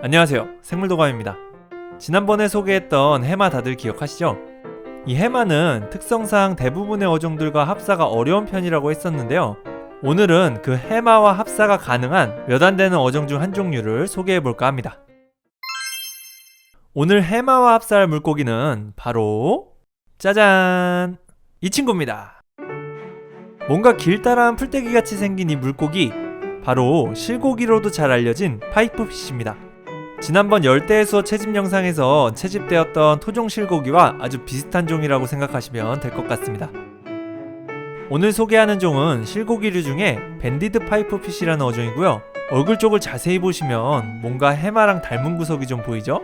안녕하세요. 생물도감입니다. 지난번에 소개했던 해마 다들 기억하시죠? 이 해마는 특성상 대부분의 어종들과 합사가 어려운 편이라고 했었는데요. 오늘은 그 해마와 합사가 가능한 몇 안 되는 어종 중 한 종류를 소개해 볼까 합니다. 오늘 해마와 합사할 물고기는 바로 짜잔! 이 친구입니다. 뭔가 길다란 풀떼기 같이 생긴 이 물고기 바로 실고기로도 잘 알려진 파이프피쉬입니다. 지난번 열대해수어 채집 영상에서 채집되었던 토종 실고기와 아주 비슷한 종이라고 생각하시면 될 것 같습니다. 오늘 소개하는 종은 실고기류 중에 밴디드 파이프피쉬라는 어종이고요. 얼굴 쪽을 자세히 보시면 뭔가 해마랑 닮은 구석이 좀 보이죠?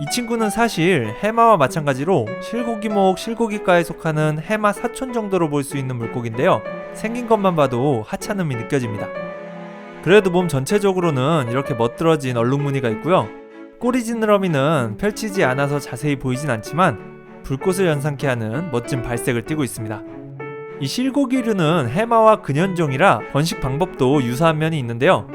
이 친구는 사실 해마와 마찬가지로 실고기목 실고기과에 속하는 해마 사촌 정도로 볼 수 있는 물고기인데요. 생긴 것만 봐도 하찮음이 느껴집니다. 그래도 몸 전체적으로는 이렇게 멋들어진 얼룩무늬가 있고요. 꼬리 지느러미는 펼치지 않아서 자세히 보이진 않지만 불꽃을 연상케 하는 멋진 발색을 띠고 있습니다. 이 실고기류는 해마와 근현종이라 번식 방법도 유사한 면이 있는데요.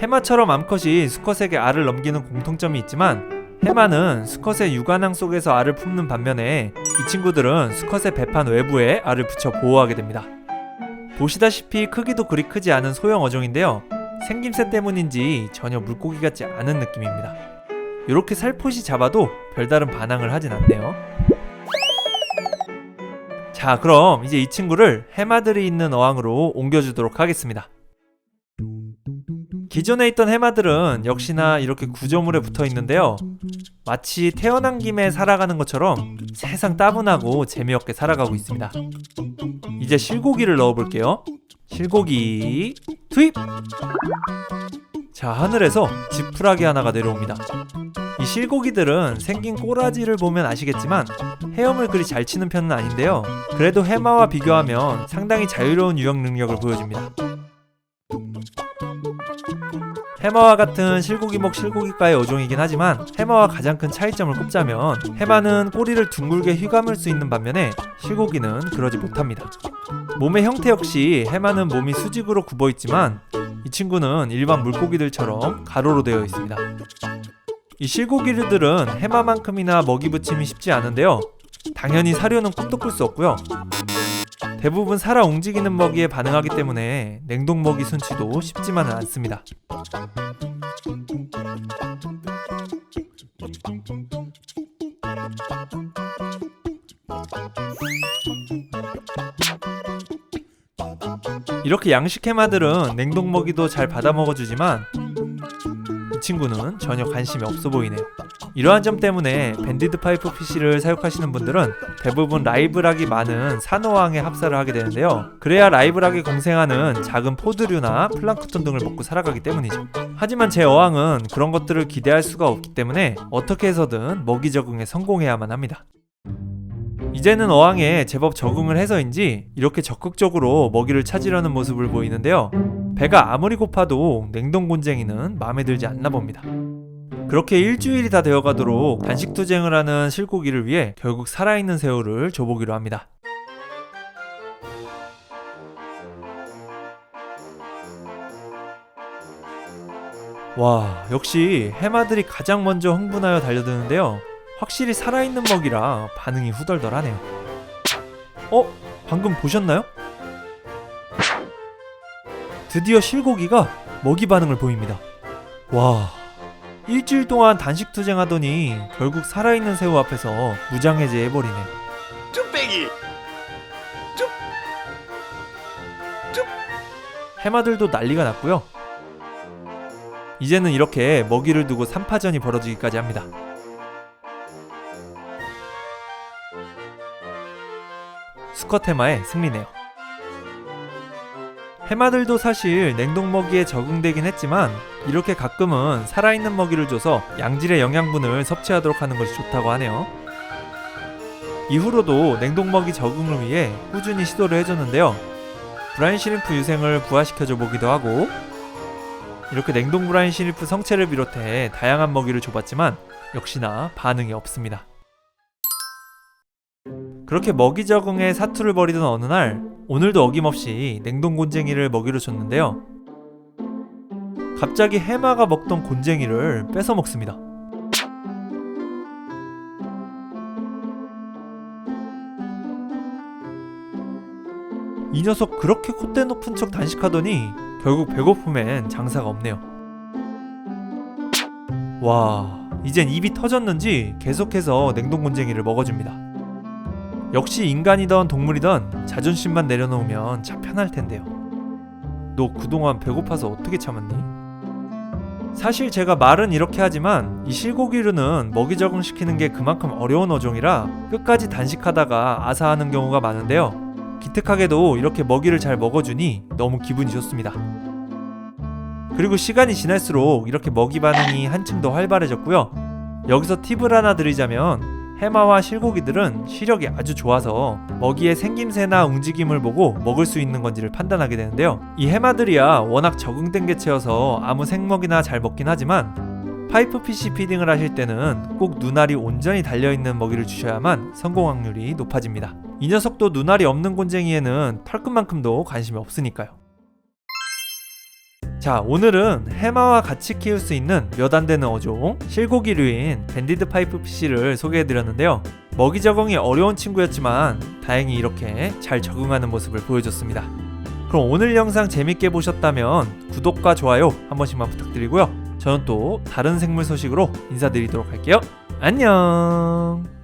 해마처럼 암컷이 수컷에게 알을 넘기는 공통점이 있지만 해마는 수컷의 육안항 속에서 알을 품는 반면에 이 친구들은 수컷의 배판 외부에 알을 붙여 보호하게 됩니다. 보시다시피 크기도 그리 크지 않은 소형 어종인데요. 생김새 때문인지 전혀 물고기 같지 않은 느낌입니다. 이렇게 살포시 잡아도 별다른 반항을 하진 않네요. 자, 그럼 이제 이 친구를 해마들이 있는 어항으로 옮겨주도록 하겠습니다. 기존에 있던 해마들은 역시나 이렇게 구조물에 붙어 있는데요. 마치 태어난 김에 살아가는 것처럼 세상 따분하고 재미없게 살아가고 있습니다. 이제 실고기를 넣어볼게요. 실고기 투입! 자, 하늘에서 지푸라기 하나가 내려옵니다. 이 실고기들은 생긴 꼬라지를 보면 아시겠지만 헤엄을 그리 잘 치는 편은 아닌데요. 그래도 해마와 비교하면 상당히 자유로운 유형 능력을 보여줍니다. 해마와 같은 실고기목 실고기과의 어종이긴 하지만 해마와 가장 큰 차이점을 꼽자면 해마는 꼬리를 둥글게 휘감을 수 있는 반면에 실고기는 그러지 못합니다. 몸의 형태 역시 해마는 몸이 수직으로 굽어 있지만 이 친구는 일반 물고기들처럼 가로로 되어 있습니다. 이 실고기류들은 해마만큼이나 먹이 붙임이 쉽지 않은데요. 당연히 사료는 꿈도 꿀 수 없고요. 대부분 살아 움직이는 먹이에 반응하기 때문에 냉동 먹이 순치도 쉽지만은 않습니다. 이렇게 양식 해마들은 냉동 먹이도 잘 받아 먹어주지만 이 친구는 전혀 관심이 없어 보이네요. 이러한 점 때문에 밴디드 파이프 피쉬를 사육하시는 분들은 대부분 라이브락이 많은 산호왕에 합사를 하게 되는데요. 그래야 라이브락이 공생하는 작은 포드류나 플랑크톤 등을 먹고 살아가기 때문이죠. 하지만 제 어항은 그런 것들을 기대할 수가 없기 때문에 어떻게 해서든 먹이 적응에 성공해야만 합니다. 이제는 어항에 제법 적응을 해서인지 이렇게 적극적으로 먹이를 찾으려는 모습을 보이는데요. 배가 아무리 고파도 냉동 곤쟁이는 마음에 들지 않나 봅니다. 그렇게 일주일이 다 되어가도록 단식 투쟁을 하는 실고기를 위해 결국 살아있는 새우를 줘보기로 합니다. 와, 역시 해마들이 가장 먼저 흥분하여 달려드는데요. 확실히 살아있는 먹이라 반응이 후덜덜하네요. 어? 방금 보셨나요? 드디어 실고기가 먹이 반응을 보입니다. 와, 일주일 동안 단식 투쟁하더니 결국 살아있는 새우 앞에서 무장해제 해버리네. 뚝배기 해마들도 난리가 났고요. 이제는 이렇게 먹이를 두고 삼파전이 벌어지기까지 합니다. 수컷 해마의 승리네요. 해마들도 사실 냉동 먹이에 적응되긴 했지만 이렇게 가끔은 살아있는 먹이를 줘서 양질의 영양분을 섭취하도록 하는 것이 좋다고 하네요. 이후로도 냉동 먹이 적응을 위해 꾸준히 시도를 해줬는데요. 브라인 시림프 유생을 부화시켜줘 보기도 하고 이렇게 냉동 브라인 시림프 성체를 비롯해 다양한 먹이를 줘봤지만 역시나 반응이 없습니다. 그렇게 먹이 적응에 사투를 벌이던 어느 날 오늘도 어김없이 냉동 곤쟁이를 먹이로 줬는데요. 갑자기 해마가 먹던 곤쟁이를 뺏어 먹습니다. 이 녀석 그렇게 콧대 높은 척 단식하더니 결국 배고픔엔 장사가 없네요. 와, 이젠 입이 터졌는지 계속해서 냉동 곤쟁이를 먹어줍니다. 역시 인간이던 동물이던 자존심만 내려놓으면 참 편할 텐데요. 너 그동안 배고파서 어떻게 참았니? 사실 제가 말은 이렇게 하지만 이 실고기류는 먹이 적응시키는 게 그만큼 어려운 어종이라 끝까지 단식하다가 아사하는 경우가 많은데요. 기특하게도 이렇게 먹이를 잘 먹어주니 너무 기분이 좋습니다. 그리고 시간이 지날수록 이렇게 먹이 반응이 한층 더 활발해졌고요. 여기서 팁을 하나 드리자면 해마와 실고기들은 시력이 아주 좋아서 먹이의 생김새나 움직임을 보고 먹을 수 있는 건지를 판단하게 되는데요. 이 해마들이야 워낙 적응된 개체여서 아무 생먹이나 잘 먹긴 하지만 파이프 피시 피딩을 하실 때는 꼭 눈알이 온전히 달려있는 먹이를 주셔야만 성공 확률이 높아집니다. 이 녀석도 눈알이 없는 곤쟁이에는 털끝만큼도 관심이 없으니까요. 자, 오늘은 해마와 같이 키울 수 있는 몇 안 되는 어종, 실고기류인 밴디드 파이프 피쉬를 소개해드렸는데요. 먹이 적응이 어려운 친구였지만 다행히 이렇게 잘 적응하는 모습을 보여줬습니다. 그럼 오늘 영상 재밌게 보셨다면 구독과 좋아요 한 번씩만 부탁드리고요. 저는 또 다른 생물 소식으로 인사드리도록 할게요. 안녕!